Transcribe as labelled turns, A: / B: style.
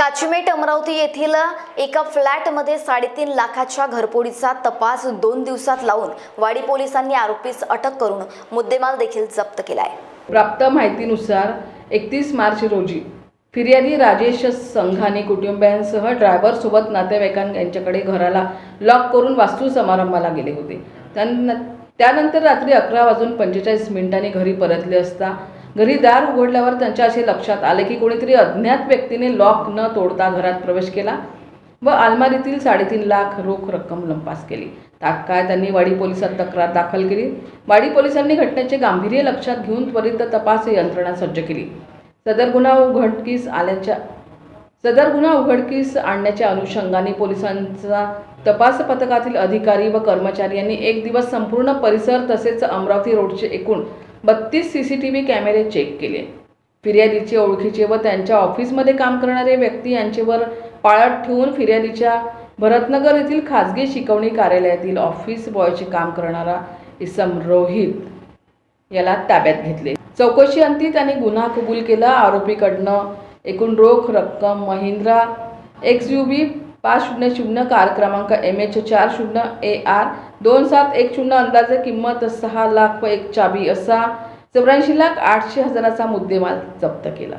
A: काचिमेट अमरावती येथील एका फ्लॅटमध्ये साडेतीन लाखाच्या घरपोडीचा तपास दोन दिवसात लावून वाडी पोलिसांनी आरोपीस अटक करून मुद्देमाल देखील जप्त केला आहे.
B: प्राप्त माहितीनुसार एकतीस मार्च रोजी फिर्यादी राजेश संघाने कुटुंबियांसह ड्रायव्हरसोबत नातेवाईकां यांच्याकडे घराला लॉक करून वास्तू समारंभाला गेले होते. त्यान त्यानंतर रात्री अकरा वाजून पंचेचाळीस मिनिटांनी घरी परतले असता घरी दार उघडल्यावर त्यांच्या असे लक्षात आले की कोणीतरी अज्ञात व्यक्तीने लॉक न तोडता घरात प्रवेश केला व अलमारीतील साडेतीन लाख रोख रक्कम लंपास केली. तात्काळ त्यांनी वाडी पोलिसात तक्रार दाखल केली. वाडी पोलिसांनी घटनेचे गांभीर्य लक्षात घेऊन त्वरित तपास यंत्रणा सज्ज केली. सदर गुन्हा उघडकीस आल्याच्या सदर गुन्हा उघडकीस आणण्याच्या अनुषंगाने पोलिसांचा तपास पथकातील अधिकारी व कर्मचारी यांनी एक दिवस संपूर्ण परिसर तसेच अमरावती रोडचे एकूण बत्तीस सी सी टी व्ही कॅमेरे चेक केले. फिर्यादीचे ओळखीचे व त्यांच्या ऑफिसमध्ये काम करणारे व्यक्ती यांचेवर पाळत ठेवून फिर्यादीच्या भरतनगर येथील खाजगी शिकवणी कार्यालयातील ऑफिस बॉयचे काम करणारा इसम रोहित याला ताब्यात घेतले. चौकशी अंती त्यांनी गुन्हा कबूल केला. आरोपीकडनं एकूण रोख रक्कम महिंद्रा एक्स यू बी पाच शून्य शून्य कार क्रमांक एम एच चार शून्य ए आर दोन सात एक शून्य अंदाजे किंमत सहा लाख व एक चाबी असा चौऱ्याऐंशी लाख आठशे हजाराचा मुद्देमाल जप्त केला.